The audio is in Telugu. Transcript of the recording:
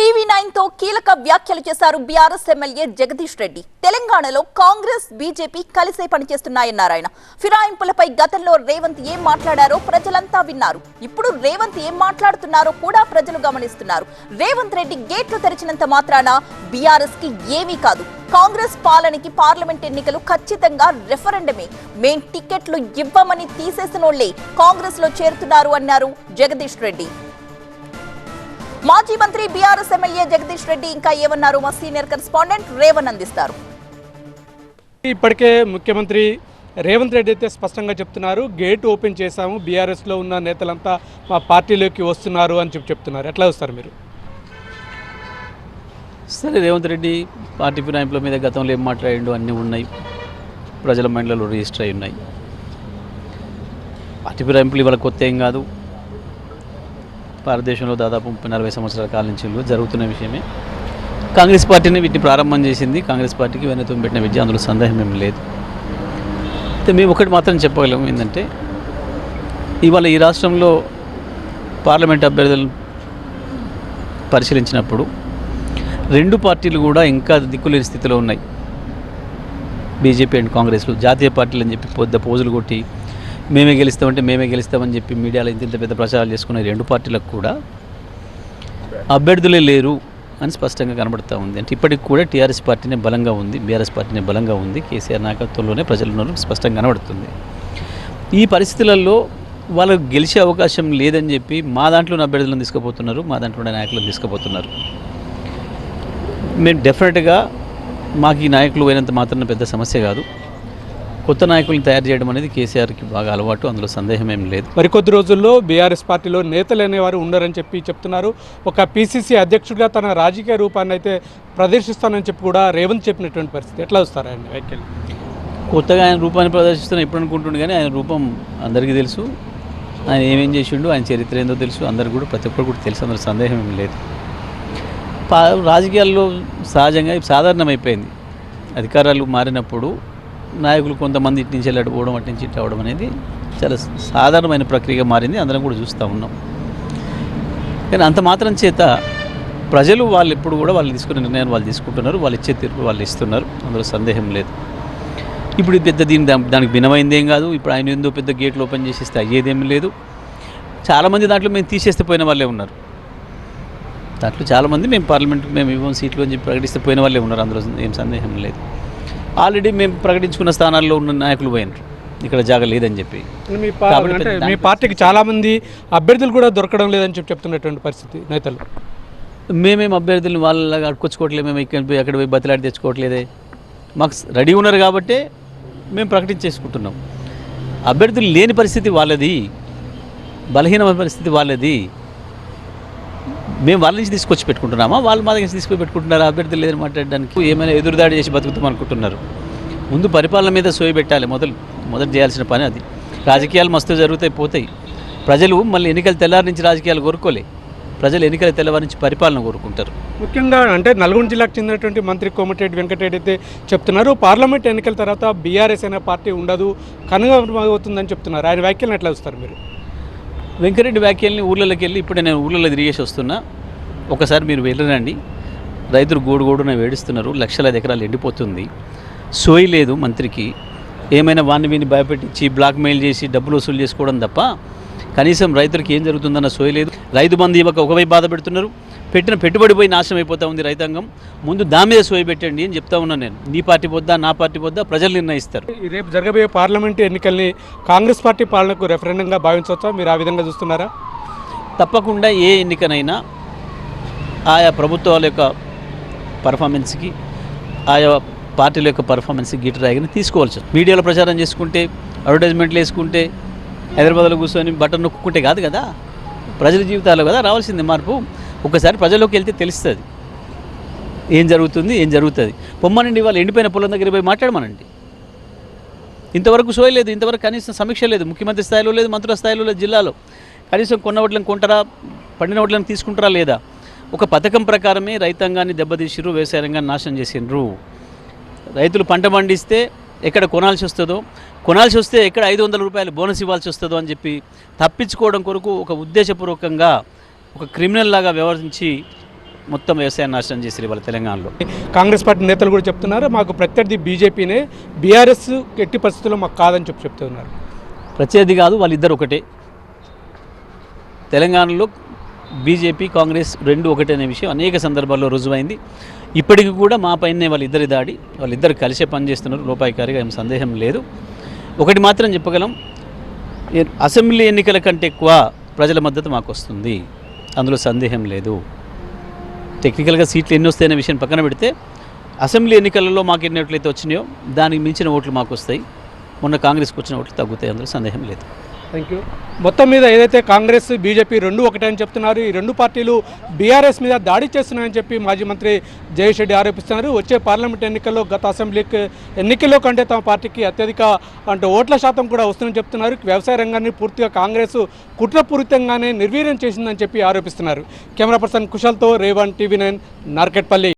టీవీ నైన్తో కీలక వ్యాఖ్యలు చేశారు బీఆర్ఎస్ ఎమ్మెల్యే జగదీష్ రెడ్డి. తెలంగాణలో కాంగ్రెస్ బీజేపీ కలిసే పనిచేస్తున్నాయన్నారు ఆయన ఫిరాయింపులపై గతంలో రేవంత్ ఏం మాట్లాడారో ప్రజలంతా విన్నారు. ఇప్పుడు రేవంత్ ఏం మాట్లాడుతున్నారో కూడా ప్రజలు గమనిస్తున్నారు. రేవంత్ రెడ్డి గేట్లు తెరిచినంత మాత్రాన బీఆర్ఎస్కి ఏమీ కాదు. కాంగ్రెస్ పాలనకి పార్లమెంట్ ఎన్నికలు ఖచ్చితంగా రెఫరెండమే. మేం టికెట్లు ఇవ్వమని తీసేసినోళ్ళే కాంగ్రెస్లో చేరుతున్నారు అన్నారు జగదీష్ రెడ్డి. మాజీ మంత్రి బీఆర్ఎస్ ఎమ్మెల్యే జగదీష్ రెడ్డి ఇంకా ఏమన్నారు? మా సీనియర్ కరెస్పాండెంట్ రేవన్ అందిస్తారు. ఇప్పటికే ముఖ్యమంత్రి రేవంత్ రెడ్డి అయితే స్పష్టంగా చెప్తున్నారు. గేట్ ఓపెన్ చేశాము. బీఆర్ఎస్లో ఉన్న నేతలంతా మా పార్టీలోకి వస్తున్నారు అని చెప్పి చెప్తున్నారు. ఎట్లా వస్తారు మీరు? సరే రేవంత్ రెడ్డి పార్టీ ఫిరాయింపుల మీద గతంలో ఏం మాట్లాడిండు? అన్నీ ఉన్నాయి. ప్రజల మైండ్లలో రిజిస్టర్ అయి ఉన్నాయి. పార్టీ ఫిరాయింపులు ఇవాళ కొత్త ఏం కాదు. భారతదేశంలో దాదాపు ముప్పై నలభై సంవత్సరాల కాలం నుంచి జరుగుతున్న విషయమే. కాంగ్రెస్ పార్టీని వీటిని ప్రారంభం చేసింది. కాంగ్రెస్ పార్టీకి వెనతం పెట్టిన విద్య అందులో సందేహం ఏం లేదు. అయితే మేము ఒకటి మాత్రం చెప్పగలం ఏంటంటే ఇవాళ ఈ రాష్ట్రంలో పార్లమెంట్ అభ్యర్థులను పరిశీలించినప్పుడు రెండు పార్టీలు కూడా ఇంకా దిక్కులేని స్థితిలో ఉన్నాయి. బీజేపీ అండ్ కాంగ్రెస్లు జాతీయ పార్టీలు అని చెప్పి పొద్దు పోజులు కొట్టి మేమే గెలుస్తామంటే మేమే గెలుస్తామని చెప్పి మీడియాలో ఇంత ఇంత పెద్ద ప్రచారాలు చేసుకున్న రెండు పార్టీలకు కూడా అభ్యర్థులే లేరు అని స్పష్టంగా కనబడుతూ ఉంది. అంటే ఇప్పటికి కూడా టీఆర్ఎస్ పార్టీనే బలంగా ఉంది బీఆర్ఎస్ పార్టీనే బలంగా ఉంది కేసీఆర్ నాయకత్వంలోనే ప్రజలను స్పష్టంగా కనబడుతుంది. ఈ పరిస్థితులలో వాళ్ళకు గెలిచే అవకాశం లేదని చెప్పి మా దాంట్లోనే అభ్యర్థులను తీసుకుపోతున్నారు మా దాంట్లో నాయకులను తీసుకుపోతున్నారు. మేము డెఫినెట్గా మాకు ఈ నాయకులు పోయినంత మాత్రం పెద్ద సమస్య కాదు. కొత్త నాయకులను తయారు చేయడం అనేది కేసీఆర్కి బాగా అలవాటు అందులో సందేహం ఏం లేదు. మరికొద్ది రోజుల్లో బీఆర్ఎస్ పార్టీలో నేతలు అనేవారు ఉండరని చెప్పి చెప్తున్నారు. ఒక పీసీసీ అధ్యక్షుడిగా తన రాజకీయ రూపాన్ని అయితే ప్రదర్శిస్తానని చెప్పి కూడా రేవంత్ చెప్పినటువంటి పరిస్థితి. ఎట్లా వస్తారు ఆయన వ్యాఖ్యలు కొత్తగా ఆయన రూపాన్ని ప్రదర్శిస్తున్నా ఎప్పుడు అనుకుంటుండే కానీ ఆయన రూపం అందరికీ తెలుసు. ఆయన ఏమేం చేసిండు ఆయన చరిత్ర ఏందో తెలుసు. అందరికి కూడా ప్రతి ఒక్కరు కూడా తెలుసు. అందులో సందేహం ఏం లేదు. రాజకీయాల్లో సహజంగా సాధారణమైపోయింది. అధికారాలు మారినప్పుడు నాయకులు కొంతమంది ఇటు నుంచి వెళ్ళి అటు పోవడం అటు నుంచి ఇటు అవడం అనేది చాలా సాధారణమైన ప్రక్రియగా మారింది. అందరం కూడా చూస్తూ ఉన్నాం. కానీ అంత మాత్రం చేత ప్రజలు వాళ్ళు ఎప్పుడు కూడా వాళ్ళు తీసుకునే నిర్ణయాన్ని వాళ్ళు తీసుకుంటున్నారు. వాళ్ళు ఇచ్చే తీర్పు వాళ్ళు ఇస్తున్నారు. అందులో సందేహం లేదు. ఇప్పుడు పెద్ద దీని దానికి భిన్నమైంది ఏం కాదు. ఇప్పుడు ఆయన ఏందో పెద్ద గేట్లు ఓపెన్ చేసేస్తే అయ్యేదేం లేదు. చాలామంది దాంట్లో మేము తీసేస్తే పోయిన వాళ్ళే ఉన్నారు. దాంట్లో చాలామంది మేము పార్లమెంట్కి మేము ఇవ్వం సీట్లు అని చెప్పి ప్రకటిస్తే పోయిన వాళ్ళే ఉన్నారు. అందులో ఏం సందేహం లేదు. ఆల్రెడీ మేము ప్రకటించుకున్న స్థానాల్లో ఉన్న నాయకులు పోయినారు. ఇక్కడ జాగ లేదని చెప్పి. మీ అంటే మీ పార్టీకి చాలా మంది అభ్యర్థులు కూడా దొరకడం లేదని చెప్పి చెప్తున్నటువంటి పరిస్థితి నేతలు. మేమేం అభ్యర్థులను వాళ్ళలాగా అడుకొచ్చుకోవట్లేదు మేము ఇక్కడ పోయి అక్కడ పోయి బతిలాడి తెచ్చుకోవట్లేదే. మాకు రెడీ ఉన్నారు కాబట్టే మేము ప్రకటించేసుకుంటున్నాం. అభ్యర్థులు లేని పరిస్థితి వాళ్ళది బలహీనమైన పరిస్థితి వాళ్ళది. మేము వాళ్ళ నుంచి తీసుకొచ్చి పెట్టుకుంటున్నామా? వాళ్ళు మా దగ్గర నుంచి తీసుకొని పెట్టుకుంటున్నారు? అభ్యర్థులు లేదని మాట్లాడడానికి ఏమైనా ఎదురుదాడి చేసి బతుకుతాం అనుకుంటున్నారు. ముందు పరిపాలన మీద సోయి పెట్టాలి మొదలు మొదలు చేయాల్సిన పని అది. రాజకీయాలు మస్తు జరుగుతాయి పోతాయి. ప్రజలు మళ్ళీ ఎన్నికలు తెల్లారి నుంచి రాజకీయాలు కోరుకోలే. ప్రజలు ఎన్నికల తెల్లవారి నుంచి పరిపాలన కోరుకుంటారు. ముఖ్యంగా అంటే నల్గొండ జిల్లాకు చెందినటువంటి మంత్రి కోమటిరెడ్డి వెంకటరెడ్డి అయితే చెప్తున్నారు. పార్లమెంట్ ఎన్నికల తర్వాత బీఆర్ఎస్ అనే పార్టీ ఉండదు కనుగొనవుతుందని చెప్తున్నారు. ఆయన వ్యాఖ్యలను ఎట్లా వస్తారు మీరు? వెంకరెడ్డి వ్యాఖ్యల్ని ఊళ్ళలోకి వెళ్ళి ఇప్పుడే నేను ఊళ్ళలో తిరిగేసి వస్తున్నా. ఒకసారి మీరు వెళ్ళరండి. రైతులు గోడు గోడున వేడిస్తున్నారు. లక్షల ఎకరాలు ఎండిపోతుంది. సోయి లేదు మంత్రికి. ఏమైనా వాడిని వీని భయపెట్టించి బ్లాక్మెయిల్ చేసి డబ్బులు వసూలు చేసుకోవడం తప్ప కనీసం రైతులకు ఏం జరుగుతుందన్న సోయి లేదు. రైతు బంధు ఇవ్వక ఒకవైపు బాధ పెడుతున్నారు. పెట్టిన పెట్టుబడి పోయి నాశనం అయిపోతా ఉంది రైతాంగం. ముందు దాని మీద సోయి పెట్టండి అని చెప్తా ఉన్నాను నేను. నీ పార్టీ పొద్దా నా పార్టీ పొద్దా ప్రజలు నిర్ణయిస్తారు. రేపు జరగబోయే పార్లమెంట్ ఎన్నికల్ని కాంగ్రెస్ పార్టీ పాలనకు రెఫరెండంగా భావించవచ్చా? మీరు ఆ విధంగా చూస్తున్నారా? తప్పకుండా ఏ ఎన్నికనైనా ఆయా ప్రభుత్వాల యొక్క పర్ఫార్మెన్స్కి ఆయా పార్టీల యొక్క పర్ఫార్మెన్స్కి గీట రాయని తీసుకోవాల్సి మీడియాలో ప్రచారం చేసుకుంటే అడ్వర్టైజ్మెంట్లు వేసుకుంటే హైదరాబాద్లో కూర్చొని బటన్ నొక్కుంటే కాదు కదా? ప్రజల జీవితాల్లో కదా రావాల్సింది మార్పు? ఒకసారి ప్రజల్లోకి వెళ్తే తెలుస్తుంది. ఏం జరుగుతుంది ఏం జరుగుతుంది. పొమ్మనండి వాళ్ళు ఎండిపోయిన పొలం దగ్గర పోయి మాట్లాడమనండి. ఇంతవరకు సోయ లేదు ఇంతవరకు కనీసం సమీక్ష లేదు. ముఖ్యమంత్రి స్థాయిలో లేదు మంత్రుల స్థాయిలో లేదు జిల్లాలో. కనీసం కొన్న వడ్లను కొంటారా పండిన వడ్లను తీసుకుంటారా లేదా? ఒక పథకం ప్రకారమే రైతాంగాన్ని దెబ్బతీసిర్రు వ్యవసాయ రంగాన్ని నాశనం చేసిండ్రు. రైతులు పంట పండిస్తే ఎక్కడ కొనాల్సి వస్తుందో కొనాల్సి వస్తే ఎక్కడ ఐదు వందల రూపాయలు బోనస్ ఇవ్వాల్సి వస్తుందో అని చెప్పి తప్పించుకోవడం కొరకు ఒక ఉద్దేశపూర్వకంగా ఒక క్రిమినల్ లాగా వ్యవహరించి మొత్తం వ్యవసాయాన్ని నాశనం చేసి ఇవాళ తెలంగాణలో. కాంగ్రెస్ పార్టీ నేతలు కూడా చెప్తున్నారు మాకు ప్రత్యర్థి బీజేపీనే బీఆర్ఎస్ ఎట్టి పరిస్థితుల్లో మాకు కాదని చెప్పి చెప్తున్నారు. ప్రత్యర్థి కాదు వాళ్ళిద్దరు ఒకటే. తెలంగాణలో బీజేపీ కాంగ్రెస్ రెండు ఒకటే అనే విషయం అనేక సందర్భాల్లో రుజువైంది. ఇప్పటికి కూడా మా పైనే వాళ్ళిద్దరి దాడి వాళ్ళిద్దరు కలిసే పనిచేస్తున్నారు లోపాయికారిగా ఏం సందేహం లేదు. ఒకటి మాత్రం చెప్పగలం అసెంబ్లీ ఎన్నికల కంటే ఎక్కువ ప్రజల మద్దతు మాకు వస్తుంది. అందులో సందేహం లేదు. టెక్నికల్గా సీట్లు ఎన్ని వస్తాయనే విషయం పక్కన పెడితే అసెంబ్లీ ఎన్నికలలో మాకు ఎన్ని ఓట్లయితే వచ్చినాయో దానికి మించిన ఓట్లు మాకు వస్తాయి మొన్న కాంగ్రెస్కి వచ్చిన ఓట్లు తగ్గుతాయి అందులో సందేహం లేదు. థ్యాంక్ యూ మొత్తం మీద ఏదైతే కాంగ్రెస్ బీజేపీ రెండు ఒకటే అని చెప్తున్నారు ఈ రెండు పార్టీలు బీఆర్ఎస్ మీద దాడి చేస్తున్నాయని చెప్పి మాజీ మంత్రి జయేష్ రెడ్డి ఆరోపిస్తున్నారు. వచ్చే పార్లమెంట్ ఎన్నికల్లో గత అసెంబ్లీకి ఎన్నికల్లో కంటే తమ పార్టీకి అత్యధిక అంటే ఓట్ల శాతం కూడా వస్తుందని చెప్తున్నారు. వ్యవసాయ రంగాన్ని పూర్తిగా కాంగ్రెస్ కుట్రపూరితంగానే నిర్వీర్యం చేసిందని చెప్పి ఆరోపిస్తున్నారు. కెమెరా పర్సన్ కుశల్తో రేవన్ టీవీ నైన్ నార్కెట్పల్లి.